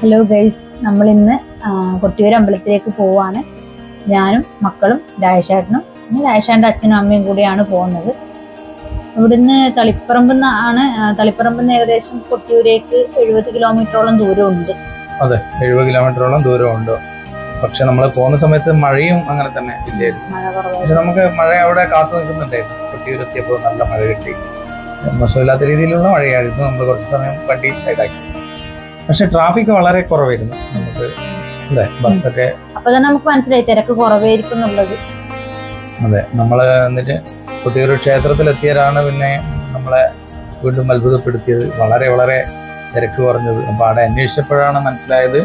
Hello guys നമ്മൾ ഇന്ന് കൊട്ടിയൂർ അമ്പലത്തിലേക്ക് പോവാണ്. ഞാനും മക്കളും രാജേഷേട്ടനും രാജേഷേട്ടന്റെ അച്ഛനും അമ്മയും കൂടിയാണ് പോകുന്നത്. ഇവിടുന്ന് തളിപ്പറമ്പിൽ നിന്നാണ് തളിപ്പറമ്പിൽ നിന്ന് ഏകദേശം കൊട്ടിയൂരേക്ക് എഴുപത് കിലോമീറ്ററോളം ദൂരമുണ്ട്. അതെ എഴുപത് കിലോമീറ്ററോളം ദൂരമുണ്ട്. പക്ഷെ നമ്മൾ പോകുന്ന സമയത്ത് മഴയും അങ്ങനെ തന്നെ ഇല്ലായിരുന്നു. പക്ഷെ നമുക്ക് മഴ അവിടെ കാത്തു നിൽക്കുന്നുണ്ടായിരുന്നു കൊട്ടിയൂരെത്തിയപ്പോൾ നല്ല മഴ കിട്ടി. മോശമില്ലാത്ത രീതിയിലുള്ള മഴയായിരുന്നു. നമ്മൾ കുറച്ച് സമയം വണ്ടി സൈഡാക്കി പക്ഷെ ട്രാഫിക് വളരെ കുറവായിരുന്നു. നമുക്ക് അല്ലേ? ബസ്സൊക്കെ അപ്പൊ തന്നെ നമുക്ക് മനസ്സിലായി തിരക്ക് കുറവായിരിക്കും എന്നുള്ളത് അതെ നമ്മൾ എന്നിട്ട് കൊട്ടിയൂർ ക്ഷേത്രത്തിലെത്തിയതാണ് പിന്നെ നമ്മളെ വീണ്ടും അത്ഭുതപ്പെടുത്തിയത്. വളരെ വളരെ തിരക്ക് കുറഞ്ഞത്. അപ്പൊ അവിടെ അന്വേഷിച്ചപ്പോഴാണ് മനസ്സിലായത്.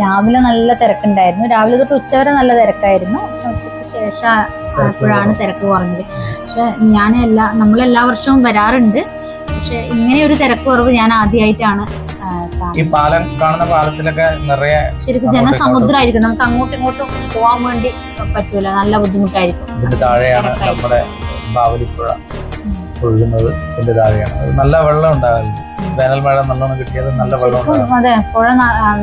രാവിലെ നല്ല തിരക്കുണ്ടായിരുന്നു. രാവിലെ തൊട്ട് ഉച്ചവരെ നല്ല തിരക്കായിരുന്നു. ഉച്ചയ്ക്ക് ശേഷം ആയപ്പോഴാണ് തിരക്ക് കുറഞ്ഞത്. പക്ഷെ ഞാൻ എല്ലാ നമ്മൾ എല്ലാ വർഷവും വരാറുണ്ട്. പക്ഷെ ഇങ്ങനെ ഒരു തിരക്ക് കുറവ് ഞാൻ ആദ്യമായിട്ടാണ്. ഈ പാലം കാണുന്ന പാലത്തിലൊക്കെ നിറയെ ശരിക്കും ജനസമുദ്രമായിരിക്കും നമുക്ക് അങ്ങോട്ടും ഇങ്ങോട്ടും പോകാൻ വേണ്ടി പറ്റൂല. നല്ല ബുദ്ധിമുട്ടായിരിക്കും. ഇതിന്റെ താഴെയാണ് നമ്മുടെ ബാവലിപ്പുഴ ഒഴുകുന്നത്. ഇതിന്റെ താഴെയാണ്. നല്ല വെള്ളം ഉണ്ടാകലുണ്ട് വേനൽ മഴ നല്ലോണം കിട്ടിയത് നല്ല വെള്ളം അതെ പുഴ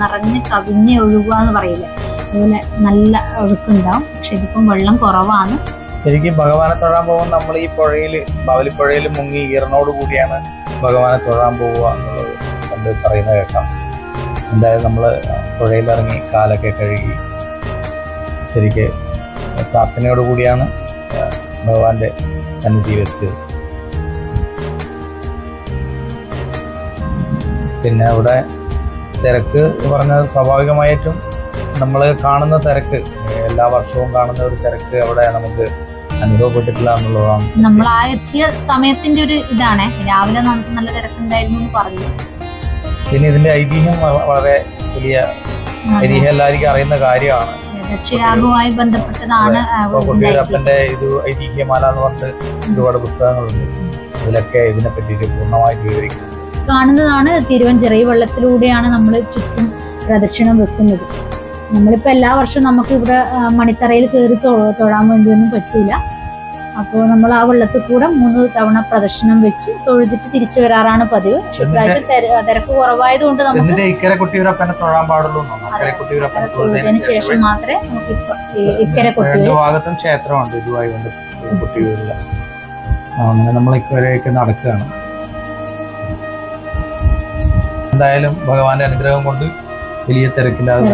നിറഞ്ഞ് കവിഞ്ഞ് ഒഴുകുക എന്ന് പറയില്ല. അതുപോലെ നല്ല ഒഴുക്കുണ്ടാവും. പക്ഷെ ഇതിപ്പം വെള്ളം കുറവാണ്. ശരിക്കും ഭഗവാനെ തൊഴാൻ പോകുമ്പോൾ നമ്മൾ ഈ പുഴയിൽ ബാവലിപ്പുഴയിൽ മുങ്ങി ഈറനോട് കൂടിയാണ് ഭഗവാനെ തൊഴാൻ പോവുക എന്നുള്ളത്. കണ്ട് പറയുന്നത് കേൾക്കാം എന്തായാലും നമ്മൾ പുഴയിലിറങ്ങി കാലൊക്കെ കഴുകി ശരിക്ക് പ്രാർത്ഥനയോട് കൂടിയാണ് ഭഗവാന്റെ സന്നിധിയിലെത്തിയത്. പിന്നെ അവിടെ തിരക്ക് പറഞ്ഞത് സ്വാഭാവികമായിട്ടും നമ്മൾ കാണുന്ന തിരക്ക് എല്ലാ വർഷവും കാണുന്ന ഒരു തിരക്ക് അവിടെ നമുക്ക് അനുഭവപ്പെട്ടിട്ടില്ല എന്നുള്ളതാണ് നമ്മൾ ആ എത്തിയ സമയത്തിന്റെ ഒരു ഇതാണ്. രാവിലെ നല്ല തിരക്കുണ്ടായിരുന്നു എന്ന് പറഞ്ഞു. പിന്നെ ഇതിന്റെ ഐതിഹ്യം വളരെ വലിയ ഐതിഹ്യം എല്ലാവർക്കും അറിയുന്ന കാര്യമാണ്. രക്ഷയാഗവുമായി ബന്ധപ്പെട്ടതാണ്. കൊട്ടിയൂരപ്പന്റെ ഇത് ഐതിഹ്യമാല എന്ന് പറഞ്ഞിട്ട് ഒരുപാട് പുസ്തകങ്ങളുണ്ട്. ഇതിലൊക്കെ ഇതിനെ പറ്റിയിട്ട് പൂർണമായിട്ട് വിവരിക്കും. കാണുന്നതാണ് തിരുവഞ്ചിറ ഈ വെള്ളത്തിലൂടെയാണ് നമ്മൾ ചുറ്റും പ്രദക്ഷിണം വെക്കുന്നത്. നമ്മളിപ്പോൾ എല്ലാ വർഷവും നമുക്ക് ഇവിടെ മണിത്തറയിൽ കയറി തൊഴാൻ വേണ്ടിയൊന്നും പറ്റൂല. അപ്പോൾ നമ്മൾ ആ വെള്ളത്തിൽ കൂടെ മൂന്ന് തവണ പ്രദക്ഷിണം വെച്ച് തൊഴുതിട്ട് തിരിച്ചു വരാറാണ് പതിവ്. തിരക്ക് ഇപ്രാവശ്യം കൊണ്ട് നമുക്ക് ശേഷം മാത്രമേ നമുക്ക് ഇക്കരെ ക്ഷേത്രമുണ്ട് ഇതുമായി കൊണ്ട് കൊട്ടിയൂരില്ല അങ്ങനെ നമ്മൾ ഇക്കരയൊക്കെ നടക്കുകയാണ്. എന്തായാലും ഭഗവാന്റെ അനുഗ്രഹം കൊണ്ട് വലിയ തിരക്കില്ലാതെ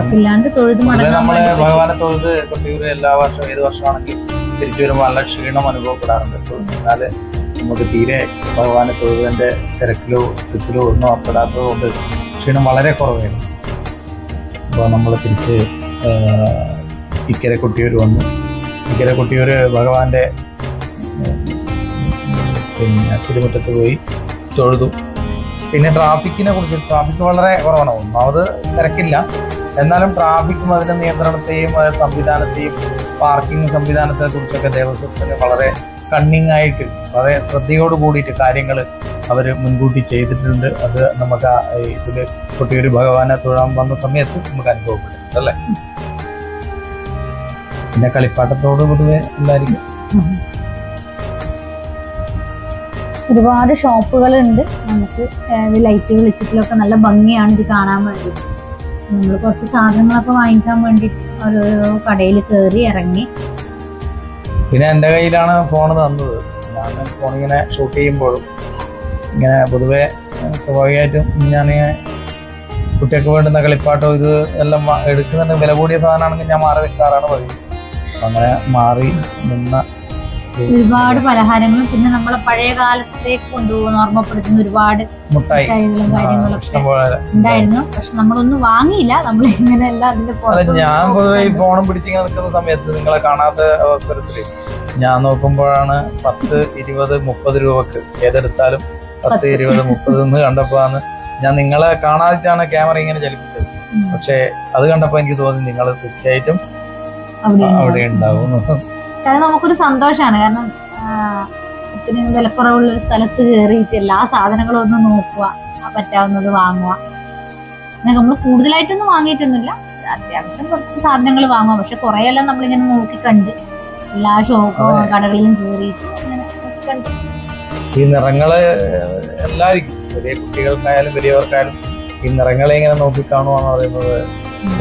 നമ്മൾ ഭഗവാനെ തൊഴുത് കൊട്ടിയൂർ എല്ലാ വർഷവും ഏത് വർഷമാണെങ്കിൽ തിരിച്ചു വരുമ്പോൾ നല്ല ക്ഷീണം അനുഭവപ്പെടാറുണ്ട്. എന്നാൽ നമുക്ക് തീരെ ഭഗവാനെ തൊഴുതിന്റെ തിരക്കിലോ തിക്കിലോ ഒന്നും അപ്പെടാത്തത് കൊണ്ട് ക്ഷീണം വളരെ കുറവായിരുന്നു. അപ്പോൾ നമ്മൾ തിരിച്ച് ഇക്കരെ കൊട്ടിയൂർ വന്നു. ഇക്കരെ കൊട്ടിയൂർ ഭഗവാന്റെ പിന്നെ തിരുമുറ്റത്ത് പോയി തൊഴുതു. പിന്നെ ട്രാഫിക്കിനെ കുറിച്ച് ട്രാഫിക് വളരെ കുറവാണ്. ഒന്നാമത് തിരക്കില്ല. എന്നാലും ട്രാഫിക്കും അതിന്റെ നിയന്ത്രണത്തെയും സംവിധാനത്തെയും പാർക്കിംഗ് സംവിധാനത്തെ കുറിച്ചൊക്കെ ദേവസ്വത്തിന് വളരെ കണ്ണിങ് ആയിട്ട് വളരെ ശ്രദ്ധയോട് കൂടിയിട്ട് കാര്യങ്ങൾ അവർ മുൻകൂട്ടി ചെയ്തിട്ടുണ്ട്. അത് നമുക്ക് ഇതിൽ കൊട്ടിയൂർ ഭഗവാനെ തൊഴാൻ വന്ന സമയത്ത് നമുക്ക് അനുഭവപ്പെട്ടിട്ടുണ്ട് അല്ലേ? പിന്നെ കളിപ്പാട്ടത്തോട് പൊതുവെ എല്ലാവർക്കും ഒരുപാട് ഷോപ്പുകളുണ്ട്. നമുക്ക് ലൈറ്റ് വെളിച്ചത്തിലൊക്കെ നല്ല ഭംഗിയാണ് ഇത് കാണാൻ വേണ്ടി നമ്മൾ കുറച്ച് സാധനങ്ങളൊക്കെ വാങ്ങിക്കാൻ വേണ്ടി കടയിൽ കയറി ഇറങ്ങി. പിന്നെ എന്റെ കയ്യിലാണ് ഫോൺ തന്നത്. ഞാൻ ഫോൺ ഇങ്ങനെ ഷൂട്ട് ചെയ്യുമ്പോഴും ഇങ്ങനെ പൊതുവെ സ്വാഭാവികമായിട്ടും ഞാൻ കുട്ടികൾക്ക് വേണ്ടുന്ന കളിപ്പാട്ടോ ഇത് എല്ലാം എടുക്കുന്നുണ്ട് വില കൂടിയ സാധനമാണെങ്കിൽ ഞാൻ മാറി നിൽക്കാറാണ് പതിവ്. അങ്ങനെ മാറി നിന്ന ഒരുപാട് പലഹാരങ്ങളും പിന്നെ നമ്മളെ പഴയ കാലത്തേക്ക് കൊണ്ടുപോകുന്ന ഓർമ്മപ്പെടുത്തുന്ന ഒരുപാട് മിഠായികളും കാര്യങ്ങളൊക്കെ ഉണ്ടായിരുന്നു. പക്ഷെ നമ്മളൊന്നും വാങ്ങിയില്ല. നമ്മൾ ഇങ്ങനെയല്ല അതിന്റെ ഞാൻ പൊതുവെ ഈ. ഫോണും പിടിച്ചിങ്ങനെ നിൽക്കുന്ന സമയത്ത് നിങ്ങളെ കാണാത്ത അവസരത്തിൽ ഞാൻ നോക്കുമ്പോഴാണ് പത്ത് ഇരുപത് മുപ്പത് രൂപക്ക് ഏതെടുത്താലും പത്ത്. ഇരുപത് മുപ്പത് എന്ന് കണ്ടപ്പോഴാണ് ഞാൻ നിങ്ങളെ കാണാതിട്ടാണ് ക്യാമറ ഇങ്ങനെ ചലിപ്പിച്ചത്. പക്ഷെ അത് കണ്ടപ്പോൾ എനിക്ക് തോന്നി നിങ്ങൾ തീർച്ചയായിട്ടും അവിടെ ഉണ്ടാവും. അത് നമുക്കൊരു സന്തോഷമാണ് കാരണം ഒത്തിരി വിലക്കുറവുള്ള ഒരു സ്ഥലത്ത് കയറിയിട്ട് എല്ലാ സാധനങ്ങളും ഒന്ന് നോക്കുക പറ്റാവുന്നത് വാങ്ങുക. എന്നൊക്കെ നമ്മൾ കൂടുതലായിട്ടൊന്നും വാങ്ങിയിട്ടൊന്നുമില്ല. അത്യാവശ്യം കുറച്ച് സാധനങ്ങൾ വാങ്ങുക. പക്ഷെ കുറേയെല്ലാം നമ്മളിങ്ങനെ നോക്കി കണ്ട് എല്ലാ ഷോപ്പും കടകളിലും കയറിയിട്ട് കണ്ട്. ഈ നിറങ്ങൾ എല്ലാവർക്കും ചെറിയ കുട്ടികൾക്കായാലും വലിയവർക്കായാലും ഈ നിറങ്ങളെ ഇങ്ങനെ നോക്കി കാണുവാന്ന് പറയുന്നത്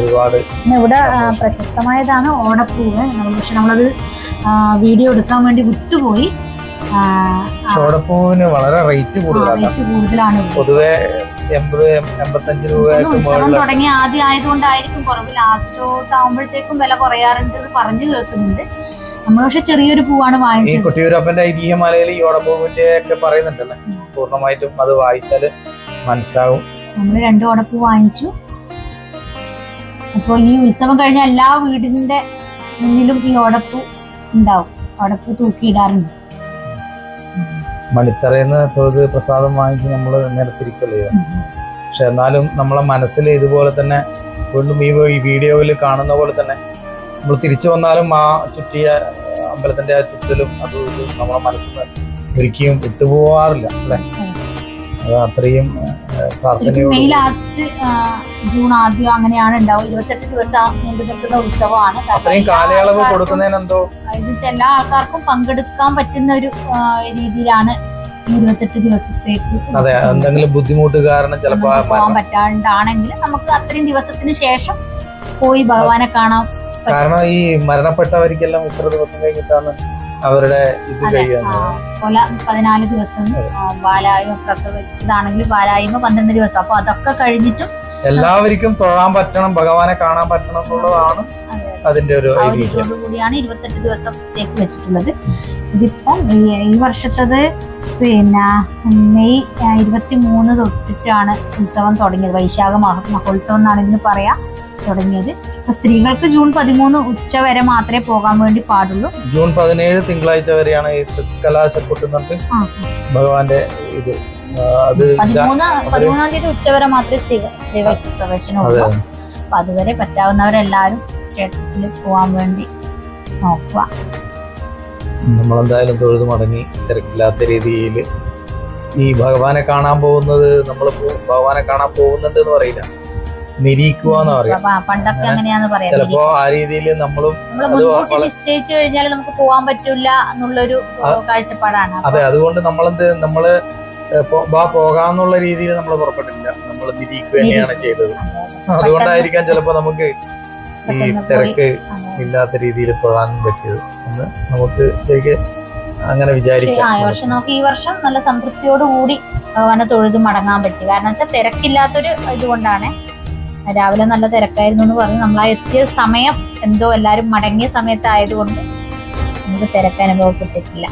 ഒരുപാട് ഇവിടെ പ്രശസ്തമായതാണ് ഓണപ്പൂവ്. പക്ഷെ നമ്മളത് വീഡിയോ എടുക്കാൻ വേണ്ടി വിട്ടുപോയി. ചോടപ്പൂവിന് വളരെ റേറ്റ് കൂടുതലാണ്. പൊതുവെ എൺപത് എൺപത്തഞ്ച് മുകളിൽ തുടങ്ങി ആദ്യം ആയതുകൊണ്ടായിരിക്കും കുറവ്. ലാസ്റ്റോട്ട് ആകുമ്പോഴത്തേക്കും വില കുറയാറുണ്ട് പറഞ്ഞു കേൾക്കുന്നുണ്ട്. നമ്മൾ പക്ഷെ ചെറിയൊരു പൂവാണ് ഈ വാങ്ങിച്ചത്. കൊട്ടിയൂരപ്പന്റെ ഐതിഹ്യമാലയിൽ ഈ ഓടപ്പൂവിന്റെ ഒക്കെ പറയുന്നുണ്ടല്ലോ. പൂർണമായിട്ടും അത് വായിച്ചാൽ മനസ്സിലാവും. നമ്മൾ രണ്ട് ഓടപ്പൂ വാങ്ങിച്ചു. അപ്പോൾ ഈ ഉത്സവം കഴിഞ്ഞ എല്ലാ വീടിന്റെ മുന്നിലും ഈ ഓടപ്പൂ ഉണ്ടാവും. ഓടപ്പൂ തൂക്കിയിടാറുണ്ട്. മണിത്തറയിന്ന് തൊഴുത് പ്രസാദം വാങ്ങിച്ച് നമ്മൾ നിരത്തിരിക്കല്ലോ. പക്ഷെ എന്നാലും നമ്മളെ മനസ്സിൽ ഇതുപോലെ തന്നെ വീണ്ടും ഈ വീഡിയോയിൽ കാണുന്ന പോലെ തന്നെ നമ്മൾ തിരിച്ചു വന്നാലും ആ ചുറ്റിയ അമ്പലത്തിന്റെ ആ ചുറ്റലും അത് നമ്മളെ മനസ്സിൽ ഒരിക്കലും വിട്ടുപോവാറില്ല അല്ലെ? അത് അത്രയും മെയ് ലാസ്റ്റ് ജൂൺ ആദ്യം അങ്ങനെയാണ് ഉണ്ടാവും ഇരുപത്തെട്ട് ദിവസം നീണ്ടു നിൽക്കുന്ന ഉത്സവമാണ് അത്രയും കാലയളവ് കൊടുക്കുന്നതിനെന്തോ ഇത് വെച്ചാൽ എല്ലാ ആൾക്കാർക്കും പങ്കെടുക്കാൻ പറ്റുന്ന ഒരു രീതിയിലാണ് ഇരുപത്തെട്ട് ദിവസത്തേക്ക് അതെ എന്തെങ്കിലും ബുദ്ധിമുട്ട് കാരണം ചിലപ്പോൾ പോകാൻ പറ്റാണ്ടാണെങ്കിൽ നമുക്ക് അത്രയും ദിവസത്തിന് ശേഷം പോയി ഭഗവാനെ കാണാം കാരണം ഈ മരണപ്പെട്ടവർക്കെല്ലാം ഇത്ര ദിവസം കഴിഞ്ഞിട്ടാണ് അവരുടെ ഇത് കൊല പതിനാല് ദിവസം ബാലായ്മ പ്രസവിച്ചതാണെങ്കിൽ ബാലായ്മ പന്ത്രണ്ട് ദിവസം. അപ്പൊ അതൊക്കെ കഴിഞ്ഞിട്ടും എല്ലാവർക്കും തൊഴാൻ പറ്റണം ഭഗവാനെ കാണാൻ പറ്റണം എന്നുള്ളതാണ് അതിന്റെ ഒരു കൂടിയാണ് ഇരുപത്തെട്ട് ദിവസത്തേക്ക് വെച്ചിട്ടുള്ളത്. ഇതിപ്പം ഈ വർഷത്തത് പിന്നെ മെയ് ഇരുപത്തി മൂന്ന് തൊട്ടിട്ടാണ് ഉത്സവം തുടങ്ങിയത്. വൈശാഖ മഹ മഹോത്സവം എന്നാണ് ഇന്ന് പറയാ തുടങ്ങിയത്. സ്ത്രീകൾക്ക് ജൂൺ പതിമൂന്ന് ഉച്ച വരെ മാത്രമേ പോകാൻ വേണ്ടി പാടുള്ളൂ. ജൂൺ പതിനേഴ് തിങ്കളാഴ്ച വരെയാണ് ഈ തൃക്കലാശക്കൊട്ടുന്നിട്ട് ആ, ഭഗവാന്റെ ഇത് അത്. പതിമൂന്ന് പതിമൂന്നാം തീയതി ഉച്ച വരെ മാത്രമേ സ്ത്രീകൾ സ്ത്രീകൾക്ക് പ്രവേശനം അതെ ഉള്ളൂ. അപ്പൊ അതുവരെ പറ്റാവുന്നവരെല്ലാരും ക്ഷേത്രത്തിൽ പോകാൻ വേണ്ടി നോക്കുക. നമ്മളെന്തായാലും തൊഴുതു മടങ്ങി തിരക്കില്ലാത്ത രീതിയിൽ ഈ ഭഗവാനെ കാണാൻ പോകുന്നത് നമ്മൾ ഭഗവാനെ കാണാൻ പോകുന്നുണ്ട് എന്ന് പറയില്ല. നിരീക്കുക എന്ന് പറയാം. അപ്പൊ പണ്ടൊക്കെ അങ്ങനെയാന്ന് പറയാം. ചിലപ്പോ ആ രീതിയിൽ നമ്മളും നിശ്ചയിച്ചു കഴിഞ്ഞാൽ നമുക്ക് പോകാൻ പറ്റില്ല എന്നുള്ളൊരു കാഴ്ചപ്പാടാണ്. അതെ അതുകൊണ്ട് നമ്മളെന്ത് നമ്മൾ വാ പോകാന്നുള്ള രീതിയിൽ നമ്മൾ പുറപ്പെട്ടില്ല നമ്മൾ നിരീക്കുക തന്നെയാണ് ചെയ്തത്. അതുകൊണ്ടായിരിക്കാം ചിലപ്പോ നമുക്ക് ഈ തിരക്ക് ഇല്ലാത്ത രീതിയിൽ പോകാൻ പറ്റിയത്. എന്ന് നമുക്ക് ശരിക്ക് അങ്ങനെ വിചാരിക്കാം. പക്ഷെ നമുക്ക് ഈ വർഷം നല്ല സംതൃപ്തിയോടുകൂടി ഭഗവാനെ തൊഴുത് മടങ്ങാൻ പറ്റി. കാരണം വെച്ചാൽ തിരക്കില്ലാത്തൊരു ഇതുകൊണ്ടാണ്. രാവിലെ നല്ല തിരക്കായിരുന്നു എന്ന് പറഞ്ഞ് നമ്മൾ ആ എത്തിയ സമയം എന്തോ എല്ലാരും മടങ്ങിയ സമയത്തായതുകൊണ്ട് നമുക്ക് തിരക്ക് അനുഭവപ്പെട്ടിട്ടില്ല.